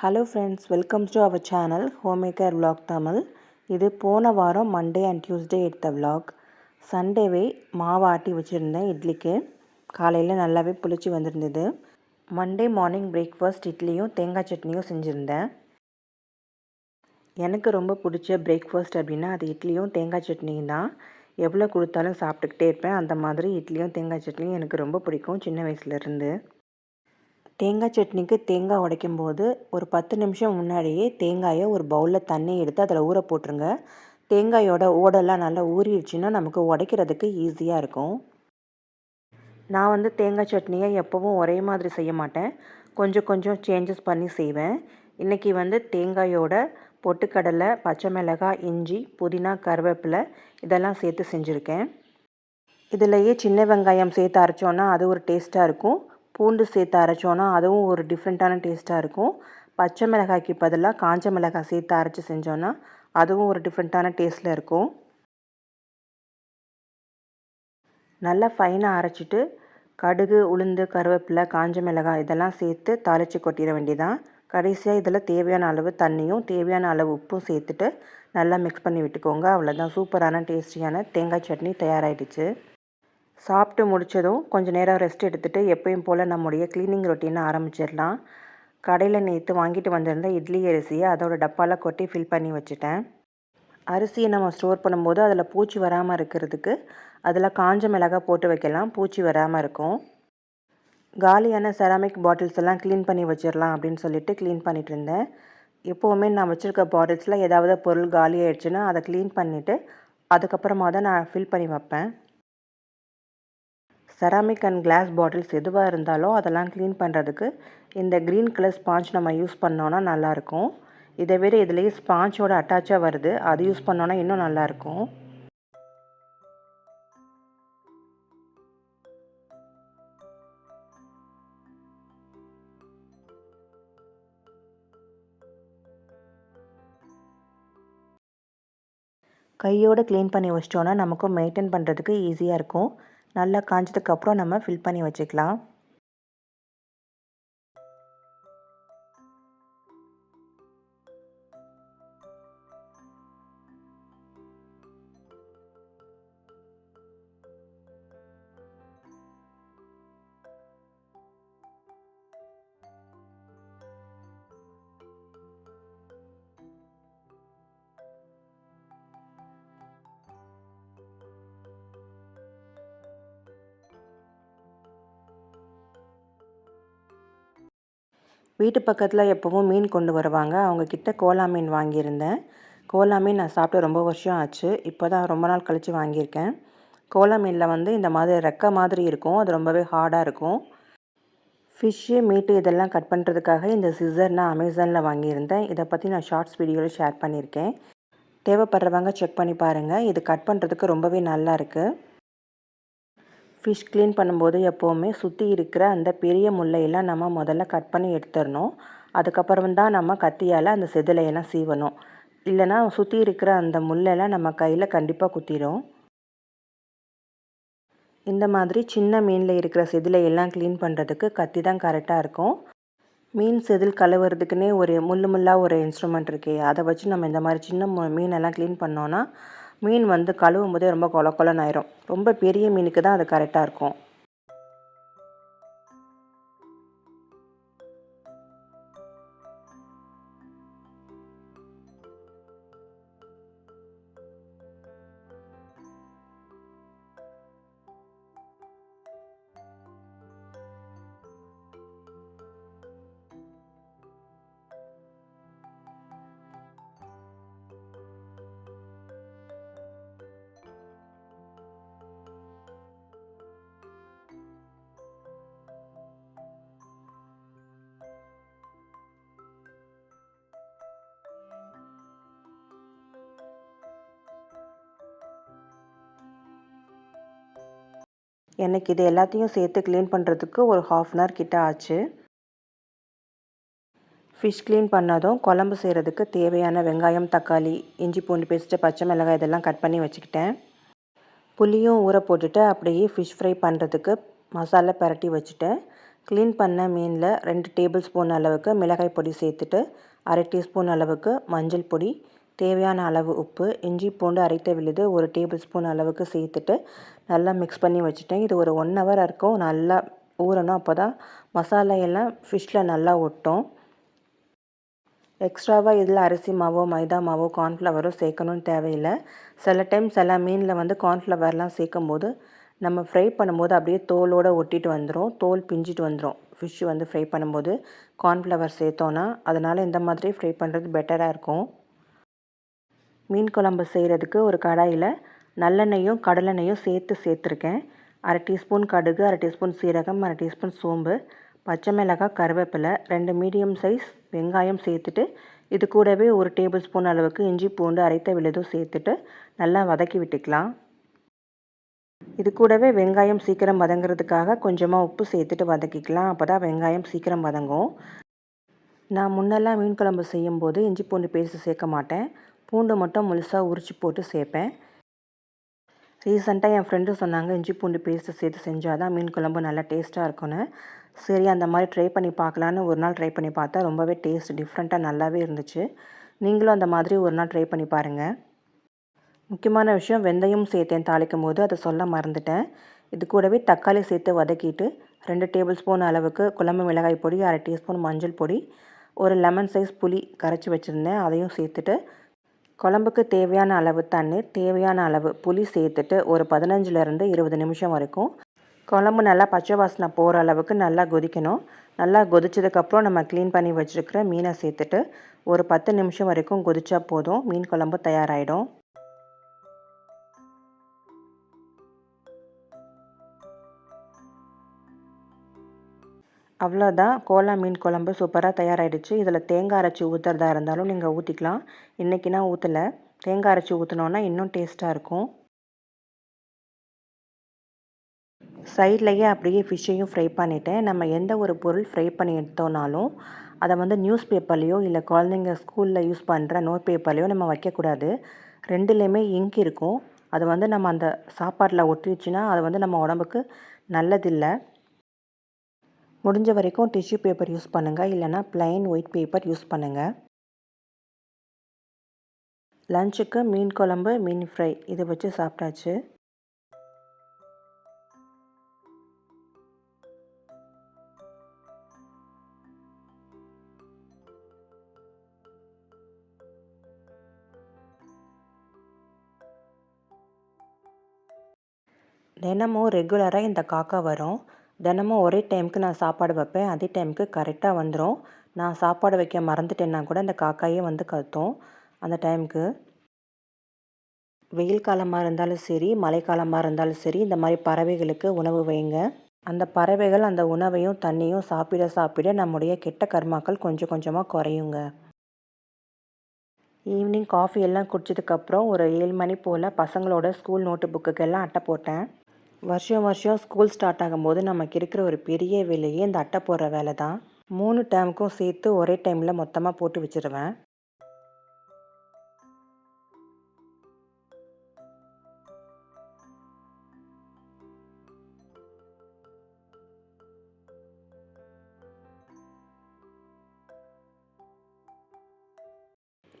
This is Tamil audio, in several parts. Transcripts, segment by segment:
Hello friends welcome to our channel homemaker vlog Tamil இது போன வாரம் மண்டே அண்ட் டியூஸ்டே எடுத்த விலாக் சண்டேவே மாவு ஆட்டி வச்சுருந்தேன் இட்லிக்கு. காலையில் நல்லாவே புளிச்சு வந்திருந்தது. மண்டே மார்னிங் பிரேக்ஃபாஸ்ட் இட்லியும் தேங்காய் சட்னியும் செஞ்சுருந்தேன். எனக்கு ரொம்ப பிடிச்ச பிரேக்ஃபாஸ்ட் அப்படின்னா அது இட்லியும் தேங்காய் சட்னியும் தான். எவ்வளோ கொடுத்தாலும் சாப்பிட்டுக்கிட்டே இருப்பேன். அந்த மாதிரி இட்லியும் தேங்காய் சட்னியும் எனக்கு ரொம்ப பிடிக்கும் சின்ன வயசுலேருந்து தேங்காய் சட்னிக்கு தேங்காய் உடைக்கும் போது ஒரு பத்து நிமிஷம் முன்னாடியே தேங்காயை ஒரு பவுலில் தண்ணி எடுத்து அதில் ஊற போட்டுருங்க. தேங்காயோட ஓடெல்லாம் நல்லா ஊறிடுச்சுன்னா நமக்கு உடைக்கிறதுக்கு ஈஸியாக இருக்கும். நான் வந்து தேங்காய் சட்னியை எப்போவும் ஒரே மாதிரி செய்ய மாட்டேன். கொஞ்சம் கொஞ்சம் சேஞ்சஸ் பண்ணி செய்வேன். இன்றைக்கி வந்து தேங்காயோட பொட்டுக்கடலை பச்சை மிளகாய் இஞ்சி புதினா கருவேப்பிலை இதெல்லாம் சேர்த்து செஞ்சுருக்கேன். இதிலையே சின்ன வெங்காயம் சேர்த்து அரைச்சோன்னா அது ஒரு டேஸ்ட்டாக இருக்கும். பூண்டு சேர்த்து அரைச்சோன்னா அதுவும் ஒரு டிஃப்ரெண்ட்டான டேஸ்ட்டாக இருக்கும். பச்சை மிளகாய்க்கு பதிலாக காஞ்ச மிளகாய் சேர்த்து அரைச்சி செஞ்சோன்னா அதுவும் ஒரு டிஃப்ரெண்ட்டான டேஸ்ட்டில் இருக்கும். நல்லா ஃபைனாக அரைச்சிட்டு கடுகு உளுந்து கருவேப்பிலை காஞ்ச மிளகாய் இதெல்லாம் சேர்த்து தாளித்து கொட்டிட வேண்டியதான் கடைசியாக இதில் தேவையான அளவு தண்ணியும் தேவையான அளவு உப்பும் சேர்த்துட்டு நல்லா மிக்ஸ் பண்ணி விட்டுக்கோங்க. அவ்வளோதான் சூப்பரான டேஸ்டியான தேங்காய் சட்னி தயாராகிடுச்சு சாப்பிட்டு முடித்ததும் கொஞ்சம் நேரம் ரெஸ்ட் எடுத்துகிட்டு எப்பயும் போல் நம்முடைய க்ளீனிங் ரொட்டீனை ஆரம்பிச்சிடலாம். கடையில் நேற்று வாங்கிட்டு வந்திருந்த இட்லி அரிசியை அதோட டப்பாவில் கொட்டி ஃபில் பண்ணி வச்சுட்டேன். அரிசியை நம்ம ஸ்டோர் பண்ணும்போது அதில் பூச்சி வராமல் இருக்கிறதுக்கு அதில் காஞ்ச மிளகாய் போட்டு வைக்கலாம் பூச்சி வராமல் இருக்கும். காலியான செராமிக் பாட்டில்ஸ் எல்லாம் க்ளீன் பண்ணி வச்சிடலாம் அப்படின்னு சொல்லிட்டு க்ளீன் பண்ணிகிட்டு இருந்தேன். எப்போவுமே நான் வச்சுருக்க பாட்டில்ஸில் ஏதாவது பொருள் காலி ஆயிடுச்சுன்னா அதை க்ளீன் பண்ணிவிட்டு அதுக்கப்புறமா தான் நான் ஃபில் பண்ணி வைப்பேன். செராமிக் அண்ட் கிளாஸ் பாட்டில்ஸ் எதுவாக இருந்தாலும் அதெல்லாம் க்ளீன் பண்ணுறதுக்கு இந்த க்ரீன் கலர் ஸ்பாஞ்ச் நம்ம யூஸ் பண்ணோன்னா நல்லாயிருக்கும். இதை விட இதுலேயே ஸ்பாஞ்சோட அட்டாச்சாக வருது. அது யூஸ் பண்ணோன்னா இன்னும் நல்லாயிருக்கும். கையோடு க்ளீன் பண்ணி வச்சிட்டோன்னா நமக்கும் மெயின்டைன் பண்ணுறதுக்கு ஈஸியாக இருக்கும். நல்லா காஞ்சதுக்கப்புறம் நம்ம ஃபில் பண்ணி வச்சுக்கலாம். வீட்டு பக்கத்தில் எப்போவும் மீன் கொண்டு வருவாங்க. அவங்கக்கிட்ட கோலா மீன் வாங்கியிருந்தேன். கோலா மீன் நான் சாப்பிட்டு ரொம்ப வருஷம் ஆச்சு. இப்போ தான் ரொம்ப நாள் கழித்து வாங்கியிருக்கேன். கோலா மீனில் வந்து இந்த மாதிரி ரெக்க மாதிரி இருக்கும். அது ரொம்பவே ஹார்டாக இருக்கும். ஃபிஷ்ஷு மீட்டு இதெல்லாம் கட் பண்ணுறதுக்காக இந்த சிசர் நான் அமேசானில் வாங்கியிருந்தேன். இதை பற்றி நான் ஷார்ட்ஸ் வீடியோவில் ஷேர் பண்ணியிருக்கேன். தேவைப்படுறவங்க செக் பண்ணி பாருங்கள் இது கட் பண்ணுறதுக்கு ரொம்பவே நல்லா இருக்குது ஃபிஷ் க்ளீன் பண்ணும்போது எப்போவுமே சுற்றி இருக்கிற அந்த பெரிய முள்ளையெல்லாம் நம்ம முதல்ல கட் பண்ணி எடுத்துடணும். அதுக்கப்புறம் தான் நம்ம கத்தியால் அந்த செதிலையெல்லாம் சீவணும். இல்லைனா சுற்றி இருக்கிற அந்த முள்ளெல்லாம் நம்ம கையில் கண்டிப்பாக குத்திடும் இந்த மாதிரி சின்ன மீனில் இருக்கிற செதிலையெல்லாம் க்ளீன் பண்ணுறதுக்கு கத்தி தான் கரெக்டாக இருக்கும். மீன் செதில் கழுவுறதுக்குன்னே ஒரு முள்ளு முள்ளாக ஒரு இன்ஸ்ட்ருமெண்ட் இருக்கே அதை வச்சு நம்ம இந்த மாதிரி சின்ன மீனெல்லாம் க்ளீன் பண்ணோன்னா மீன் வந்து கழுவும் போதே ரொம்ப கொல கொலன்னு ஆயிரும். ரொம்ப பெரிய மீனுக்கு தான் அது கரெக்டாக இருக்கும். எனக்கு இது எல்லாத்தையும் சேர்த்து க்ளீன் பண்ணுறதுக்கு ஒரு ஹாஃப் அன் ஹவர் கிட்ட ஆச்சு. ஃபிஷ் க்ளீன் பண்ணதும் குழம்பு செய்கிறதுக்கு தேவையான வெங்காயம் தக்காளி இஞ்சி பூண்டு பேஸ்ட்டு பச்சை மிளகாய் இதெல்லாம் கட் பண்ணி வச்சுக்கிட்டேன். புளியும் ஊற போட்டுட்டு அப்படியே ஃபிஷ் ஃப்ரை பண்ணுறதுக்கு மசாலா பரட்டி வச்சுட்டேன். க்ளீன் பண்ண மீனில் ரெண்டு டேபிள் ஸ்பூன் அளவுக்கு மிளகாய் பொடி சேர்த்துட்டு அரை டீஸ்பூன் அளவுக்கு மஞ்சள் பொடி தேவையான அளவு உப்பு இஞ்சி பூண்டு அரைத்த விழுது ஒரு டேபிள் ஸ்பூன் அளவுக்கு சேர்த்துட்டு நல்லா மிக்ஸ் பண்ணி வச்சுட்டேன். இது ஒரு ஒன் ஹவர் இருக்கும். நல்லா ஊறணும். அப்போ தான் மசாலா எல்லாம் ஃபிஷ்ஷில் நல்லா ஒட்டும். எக்ஸ்ட்ராவாக இதில் அரிசி மாவோ மைதா மாவோ கார்ன்ஃப்ளவரோ சேர்க்கணும்னு தேவையில்லை. சில டைம் சில மீனில் வந்து கார்ன்ஃப்ளவர்லாம் சேர்க்கும் போது நம்ம ஃப்ரை பண்ணும்போது அப்படியே தோலோடு ஒட்டிட்டு வந்துடும் தோல் பிஞ்சிட்டு வந்துடும் ஃபிஷ் வந்து ஃப்ரை பண்ணும்போது கார்ன்ஃப்ளவர் சேர்த்தோன்னா அதனால் இந்த மாதிரி ஃப்ரை பண்ணுறது பெட்டராக இருக்கும். மீன் குழம்பு செய்கிறதுக்கு ஒரு கடாயில் நல்லெண்ணெயும் கடலெண்ணெயும் சேர்த்து சேர்த்துருக்கேன். அரை டீஸ்பூன் கடுகு அரை டீஸ்பூன் சீரகம் அரை டீஸ்பூன் சோம்பு பச்சை மிளகாய் கருவேப்பிலை ரெண்டு மீடியம் சைஸ் வெங்காயம் சேர்த்துட்டு இது கூடவே ஒரு டேபிள் ஸ்பூன் அளவுக்கு இஞ்சி பூண்டு அரைத்த விழுதும் சேர்த்துட்டு நல்லா வதக்கி விட்டுக்கலாம். இது கூடவே வெங்காயம் சீக்கிரம் வதங்கிறதுக்காக கொஞ்சமாக உப்பு சேர்த்துட்டு வதக்கிக்கலாம். அப்போ தான் வெங்காயம் சீக்கிரம் வதங்கும். நான் முன்னெல்லாம் மீன் குழம்பு செய்யும்போது இஞ்சி பூண்டு பேஸ்ட்டு சேர்க்க மாட்டேன். பூண்டு மட்டும் முழுசாக உரித்து போட்டு சேர்ப்பேன். ரீசெண்டாக என் ஃப்ரெண்டு சொன்னாங்க இஞ்சி பூண்டு பேஸ்ட்டு சேர்த்து செஞ்சால் தான் மீன் குழம்பு நல்லா டேஸ்ட்டாக இருக்கும்னு. சரி அந்த மாதிரி ட்ரை பண்ணி பார்க்கலான்னு ஒரு நாள் ட்ரை பண்ணி பார்த்தா ரொம்பவே டேஸ்ட் டிஃப்ரெண்ட்டாக நல்லாவே இருந்துச்சு. நீங்களும் அந்த மாதிரி ஒரு நாள் ட்ரை பண்ணி பாருங்கள் முக்கியமான விஷயம் வெந்தயம் சேர்த்தேன் தாளிக்கும் போது அதை சொல்ல மறந்துட்டேன். இது கூடவே தக்காளி சேர்த்து வதக்கிட்டு ரெண்டு டேபிள் ஸ்பூன் அளவுக்கு குழம்பு மிளகாய் பொடி அரை டீஸ்பூன் மஞ்சள் பொடி ஒரு லெமன் சைஸ் புளி கரைச்சி வச்சுருந்தேன் அதையும் சேர்த்துட்டு குழம்புக்கு தேவையான அளவு தண்ணீர் தேவையான அளவு புளி சேர்த்துட்டு ஒரு பதினஞ்சுலேருந்து இருபது நிமிஷம் வரைக்கும் குழம்பு நல்லா பச்சை வாசனை போகிற அளவுக்கு நல்லா கொதிக்கணும். நல்லா கொதிச்சதுக்கப்புறம் நம்ம க்ளீன் பண்ணி வச்சுருக்கிற மீனை சேர்த்துட்டு ஒரு பத்து நிமிஷம் வரைக்கும் கொதித்தா போதும். மீன் குழம்பு தயாராகிடும் அவ்வளோதான். கோலா மீன் குழம்பு சூப்பராக தயாராகிடுச்சு இதில் தேங்காய் அரைச்சி ஊற்றுறதா இருந்தாலும் நீங்கள் ஊற்றிக்கலாம் இன்றைக்கி நான் ஊற்றலை தேங்காய் அரைச்சி ஊற்றினோன்னா இன்னும் டேஸ்ட்டாக இருக்கும். சைட்லேயே அப்படியே ஃபிஷ்ஷையும் ஃப்ரை பண்ணிவிட்டேன் நம்ம எந்த ஒரு பொருள் ஃப்ரை பண்ணி எடுத்தோனாலும் அதை வந்து நியூஸ் பேப்பர்லேயோ இல்லை குழந்தைங்க ஸ்கூலில் யூஸ் பண்ணுற நோட் பேப்பர்லேயோ நம்ம வைக்கக்கூடாது. ரெண்டுலேயுமே இங்க் இருக்கும். அது வந்து நம்ம அந்த சாப்பாட்டில் ஒட்டிடுச்சுன்னா அது வந்து நம்ம உடம்புக்கு நல்லதில்லை. முடிஞ்ச வரைக்கும் டிஷ்யூ பேப்பர் யூஸ் பண்ணுங்கள் இல்லைனா ப்ளைன் ஒயிட் பேப்பர் யூஸ் பண்ணுங்கள் லஞ்சுக்கு மீன் குழம்பு மீன் ஃப்ரை இதை வச்சு சாப்பிட்டாச்சு. தினமும் ரெகுலராக இந்த காக்கா வரும். தினமும் ஒரே டைமுக்கு நான் சாப்பாடு வைப்பேன். அதே டைமுக்கு கரெக்டாக வந்துடும் நான் சாப்பாடு வைக்க மறந்துட்டேன்னா கூட அந்த காக்காயே வந்து கத்தும் அந்த டைமுக்கு. வெயில் காலமாக இருந்தாலும் சரி மழைக்காலமாக இருந்தாலும் சரி இந்த மாதிரி பறவைகளுக்கு உணவு வைங்க. அந்த பறவைகள் அந்த உணவையும் தண்ணியும் சாப்பிட சாப்பிட நம்முடைய கெட்ட கர்மாக்கள் கொஞ்சம் கொஞ்சமாக குறையுங்க. ஈவினிங் காஃபி எல்லாம் குடிச்சதுக்கப்புறம் ஒரு ஏழு மணி போல் பசங்களோட ஸ்கூல் நோட்டு புக்குக்கெல்லாம் அட்டை போட்டேன். வருஷம் வருஷம் ஸ்கூல் ஸ்டார்ட் ஆகும்போது நமக்கு இருக்கிற ஒரு பெரிய வேலையே இந்த அட்டை போடுற வேலை தான். மூணு டேமுக்கும் சேர்த்து ஒரே டைமில் மொத்தமாக போட்டு வச்சுருவேன்.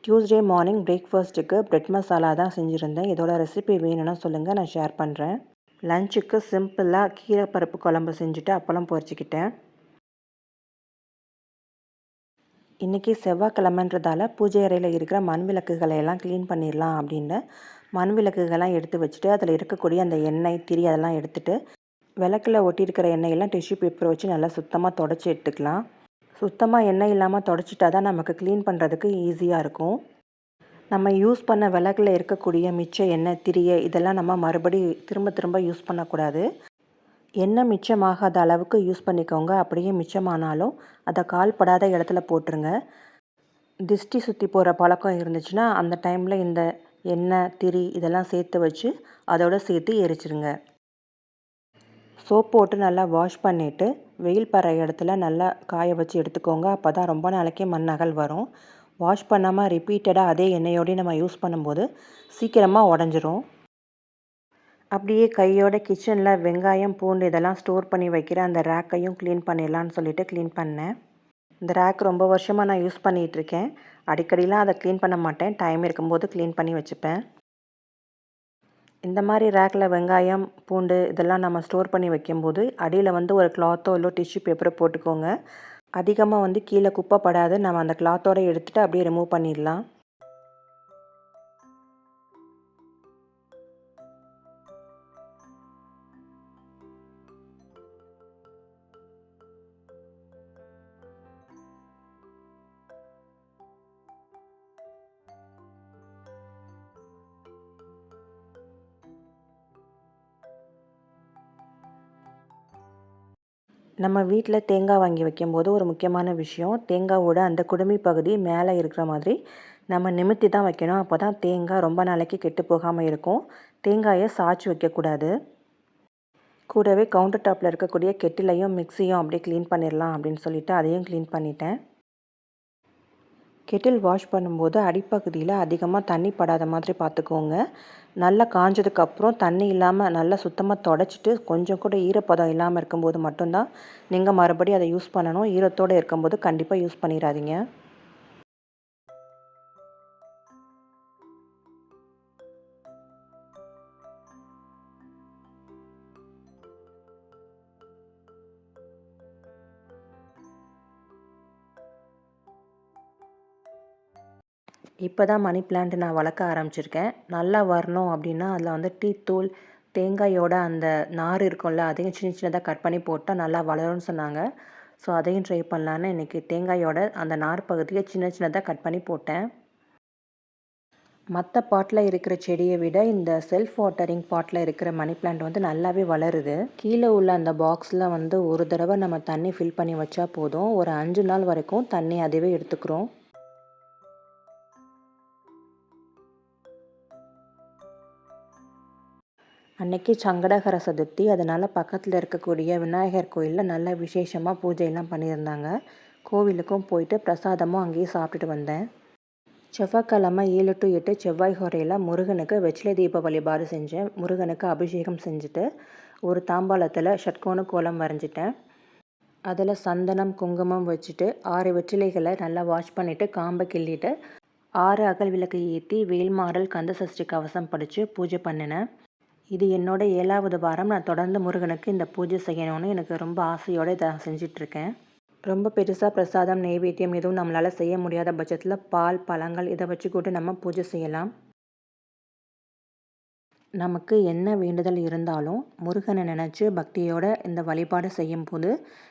டியூஸ்டே மார்னிங் பிரேக்ஃபாஸ்ட்டுக்கு ப்ரெட் மசாலா தான் செஞ்சுருந்தேன். இதோட ரெசிபி வேணும்னா சொல்லுங்கள் நான் ஷேர் பண்ணுறேன் லஞ்சுக்கு சிம்பிளாக கீரை பருப்பு குழம்பு செஞ்சுட்டு அப்பளம் பொரிச்சிக்கிட்டேன். இன்றைக்கி செவ்வாய்க்கிழமைன்றதால பூஜை அறையில் இருக்கிற மண் விளக்குகளை எல்லாம் க்ளீன் பண்ணிடலாம் அப்படின்னு மண் விளக்குகள்லாம் எடுத்து வச்சுட்டு அதில் இருக்கக்கூடிய அந்த எண்ணெய் திரி அதெல்லாம் எடுத்துகிட்டு விளக்கில் ஒட்டியிருக்கிற எண்ணெயெல்லாம் டிஷ்யூ பேப்பர் வச்சு நல்லா சுத்தமாக தொடச்சி எடுத்துக்கலாம். சுத்தமாக எண்ணெய் இல்லாமல் தொடச்சிட்டா தான் நமக்கு க்ளீன் பண்ணுறதுக்கு ஈஸியாக இருக்கும். நம்ம யூஸ் பண்ண விளக்கில் இருக்கக்கூடிய மிச்ச எண்ணெய் திரியை இதெல்லாம் நம்ம மறுபடி திரும்ப திரும்ப யூஸ் பண்ணக்கூடாது. எண்ணெய் மிச்சமாகாத அளவுக்கு யூஸ் பண்ணிக்கோங்க. அப்படியே மிச்சமானாலும் அதை கால்படாத இடத்துல போட்டுருங்க. திஷ்டி சுற்றி போகிற பழக்கம் இருந்துச்சுன்னா அந்த டைமில் இந்த எண்ணெய் திரி இதெல்லாம் சேர்த்து வச்சு அதோடு சேர்த்து எரிச்சிருங்க. சோப் போட்டு நல்லா வாஷ் பண்ணிவிட்டு வெயில் பற இடத்துல நல்லா காய வச்சு எடுத்துக்கோங்க. அப்போ தான் ரொம்ப நாளைக்கு மண்ணகல் வரும். வாஷ் பண்ணாமல் ரிப்பீட்டடாக அதே எண்ணெயோடய நம்ம யூஸ் பண்ணும்போது சீக்கிரமாக உடஞ்சிரும். அப்படியே கையோட கிச்சனில் வெங்காயம் பூண்டு இதெல்லாம் ஸ்டோர் பண்ணி வைக்கிற அந்த ரேக்கையும் க்ளீன் பண்ணிடலான்னு சொல்லிட்டு க்ளீன் பண்ணேன். இந்த ரேக் ரொம்ப வருஷமாக நான் யூஸ் பண்ணிகிட்ருக்கேன் அடிக்கடிலாம் அதை க்ளீன் பண்ண மாட்டேன். டைம் இருக்கும்போது க்ளீன் பண்ணி வச்சுப்பேன். இந்த மாதிரி ரேக்கில் வெங்காயம் பூண்டு இதெல்லாம் நம்ம ஸ்டோர் பண்ணி வைக்கும்போது அடியில் வந்து ஒரு கிளாத்தோ இல்லை டிஷ்யூ பேப்பரோ போட்டுக்கோங்க. அதிகமாக வந்து கீழே குப்பைப்படாது நம்ம அந்த கிளாத்தோடு எடுத்துகிட்டு அப்படியே ரிமூவ் பண்ணிடலாம். நம்ம வீட்டில் தேங்காய் வாங்கி வைக்கும்போது ஒரு முக்கியமான விஷயம் தேங்காவோட அந்த குடுமி பகுதி மேலே இருக்கிற மாதிரி நம்ம நிமித்தி தான் வைக்கணும். அப்போ தான் தேங்காய் ரொம்ப நாளைக்கு கெட்டு போகாமல் இருக்கும். தேங்காயை சாய்ச்சி வைக்கக்கூடாது கூடவே கவுண்டர் டாப்பில் இருக்கக்கூடிய கெட்டிலையும் மிக்சியும் அப்படியே க்ளீன் பண்ணிடலாம் அப்படின்னு சொல்லிவிட்டு அதையும் க்ளீன் பண்ணிட்டேன். கெட்டில் வாஷ் பண்ணும்போது அடிப்பகுதியில் அதிகமாக தண்ணி படாத மாதிரி பார்த்துக்கோங்க. நல்லா காஞ்சதுக்கப்புறம் தண்ணி இல்லாமல் நல்லா சுத்தமாக தொடச்சிட்டு கொஞ்சம் கூட ஈரப்பதம் இல்லாமல் இருக்கும்போது மட்டும்தான் நீங்கள் மறுபடியும் அதை யூஸ் பண்ணணும். ஈரத்தோடு இருக்கும்போது கண்டிப்பாக யூஸ் பண்ணிடாதீங்க. இப்போ தான் மணி பிளான்ட் நான் வளர்க்க ஆரம்பிச்சிருக்கேன். நல்லா வரணும் அப்படின்னா அதில் வந்து டீ தூள் தேங்காயோட அந்த நார் இருக்கும்ல அதையும் சின்ன சின்னதாக கட் பண்ணி போட்டால் நல்லா வளரும்னு சொன்னாங்க. ஸோ அதையும் ட்ரை பண்ணலான்னு இன்றைக்கி தேங்காயோட அந்த நார் பகுதியை சின்ன சின்னதாக கட் பண்ணி போட்டேன். மற்ற பாட்டில் இருக்கிற செடியை விட இந்த செல்ஃப் வாட்டரிங் பாட்டில் இருக்கிற மணி பிளான்ட் வந்து நல்லாவே வளருது. கீழே உள்ள அந்த பாக்ஸில் வந்து ஒரு தடவை நம்ம தண்ணி ஃபில் பண்ணி வச்சா போதும். ஒரு அஞ்சு நாள் வரைக்கும் தண்ணி அதுவே எடுத்துக்கிறோம். அன்னைக்கு சங்கடகர சதுர்த்தி. அதனால் பக்கத்தில் இருக்கக்கூடிய விநாயகர் கோயிலில் நல்ல விசேஷமாக பூஜையெல்லாம் பண்ணியிருந்தாங்க. கோவிலுக்கும் போயிட்டு பிரசாதமும் அங்கேயே சாப்பிட்டுட்டு வந்தேன். செவ்வாய்க்கிழமை ஏழு டு எட்டு செவ்வாய் ஹோரையில் முருகனுக்கு வெற்றிலை தீப வழிபாடு செஞ்சேன். முருகனுக்கு அபிஷேகம் செஞ்சுட்டு ஒரு தாம்பாளத்தில் ஷட்கோண கோலம் வரைஞ்சிட்டேன். அதில் சந்தனம் குங்குமம் வச்சுட்டு ஆறு வெற்றிலைகளை நல்லா வாஷ் பண்ணிவிட்டு காம்பை கிள்ளிட்டு ஆறு அகல் விளக்கு ஏற்றி வேல்மாடல் கந்த சஷ்டி கவசம் படித்து பூஜை பண்ணினேன். இது என்னோட ஏழாவது வாரம். நான் தொடர்ந்து முருகனுக்கு இந்த பூஜை செய்யணும்னு எனக்கு ரொம்ப ஆசையோடு இதை செஞ்சிட்ருக்கேன். ரொம்ப பெருசாக பிரசாதம் நெய்வேத்தியம் எதுவும் நம்மளால் செய்ய முடியாத பட்சத்தில் பால் பழங்கள் இதை வச்சு கூட நம்ம பூஜை செய்யலாம். நமக்கு என்ன வேண்டுதல் இருந்தாலும் முருகனை நினச்சி பக்தியோட இந்த வழிபாடு செய்யும்போது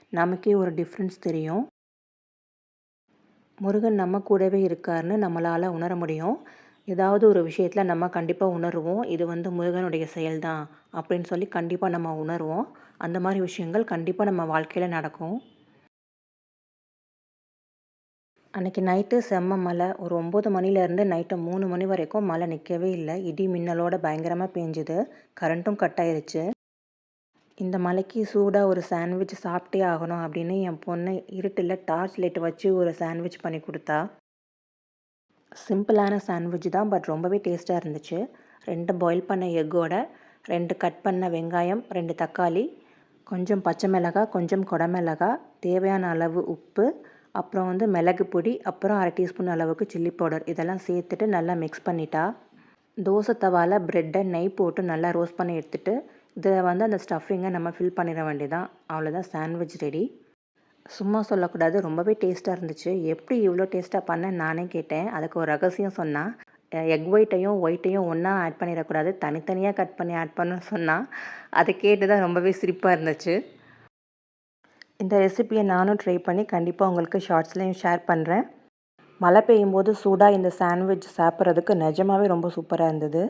நமக்கே ஒரு டிஃப்ரென்ஸ் தெரியும். முருகன் நம்ம கூடவே இருக்காருன்னு நம்மளால் உணர முடியும். ஏதாவது ஒரு விஷயத்தில் நம்ம கண்டிப்பாக உணர்வோம். இது வந்து முருகனுடைய செயல் தான் அப்படின்னு சொல்லி கண்டிப்பாக நம்ம உணர்வோம். அந்த மாதிரி விஷயங்கள் கண்டிப்பாக நம்ம வாழ்க்கையில் நடக்கும். அன்றைக்கி நைட்டு செம்ம மழை. ஒரு ஒம்பது மணிலேருந்து நைட்டு மூணு மணி வரைக்கும் மழை நிற்கவே இல்லை. இடி மின்னலோட பயங்கரமாக பேஞ்சுது. கரண்ட்டும் கட் ஆயிடுச்சு இந்த மலைக்கு சூடாக ஒரு சாண்ட்விச் சாப்பிட்டே ஆகணும் அப்படின்னு என் பொண்ணு இருட்டில் டார்ச் லைட் வச்சு ஒரு சாண்ட்விச் பண்ணி கொடுத்தா. சிம்பிளான சாண்ட்விட்ச் தான் பட் ரொம்பவே டேஸ்ட்டாக இருந்துச்சு. ரெண்டு பாயில் பண்ண எக்கோட ரெண்டு கட் பண்ண வெங்காயம் ரெண்டு தக்காளி கொஞ்சம் பச்சை மிளகாய் கொஞ்சம் குடமிளகாய் தேவையான அளவு உப்பு அப்புறம் வந்து மிளகு பொடி அப்புறம் அரை டீஸ்பூன் அளவுக்கு சில்லி பவுடர். இதெல்லாம் சேர்த்துட்டு நல்லா மிக்ஸ் பண்ணிட்டா தோசை தவாவில் ப்ரெட்டை நெய் போட்டு நல்லா ரோஸ்ட் பண்ணி எடுத்துகிட்டு இதில் வந்து அந்த ஸ்டஃபிங்கை நம்ம ஃபில் பண்ணிட வேண்டியதான் அவ்வளோதான் சாண்ட்விச் ரெடி சும்மா சொல்லக்கூடாது. ரொம்பவே டேஸ்ட்டாக இருந்துச்சு. எப்படி இவ்வளோ டேஸ்ட்டாக பண்ணேன்னு நானே கேட்டேன். அதுக்கு ஒரு ரகசியம் சொன்னால் எக் ஒயிட்டையும் ஒயிட்டையும் ஒன்றா ஆட் பண்ணிடக்கூடாது. தனித்தனியாக கட் பண்ணி ஆட் பண்ணுன்னு சொன்னால் அதை கேட்டு தான் ரொம்பவே சிரிப்பாக இருந்துச்சு. இந்த ரெசிப்பியை நானும் ட்ரை பண்ணி கண்டிப்பாக உங்களுக்கு ஷார்ட்ஸ்லேயும் ஷேர் பண்ணுறேன் மழை பெய்யும் போது சூடாக இந்த சாண்ட்விச் சாப்பிட்றதுக்கு நிஜமாகவே ரொம்ப சூப்பராக இருந்தது.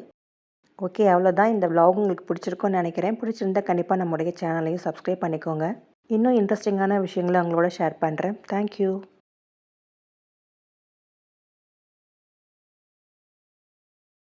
ஓகே அவ்வளோதான் இந்த விலாக் உங்களுக்கு பிடிச்சிருக்கும்னு நினைக்கிறேன். பிடிச்சிருந்தா கண்டிப்பாக நம்முடைய சேனலையும் சப்ஸ்கிரைப் பண்ணிக்கோங்க. இன்னும் இன்ட்ரெஸ்டிங்கான விஷயங்களை அவங்களோட ஷேர் பண்ணுறேன் தேங்க்யூ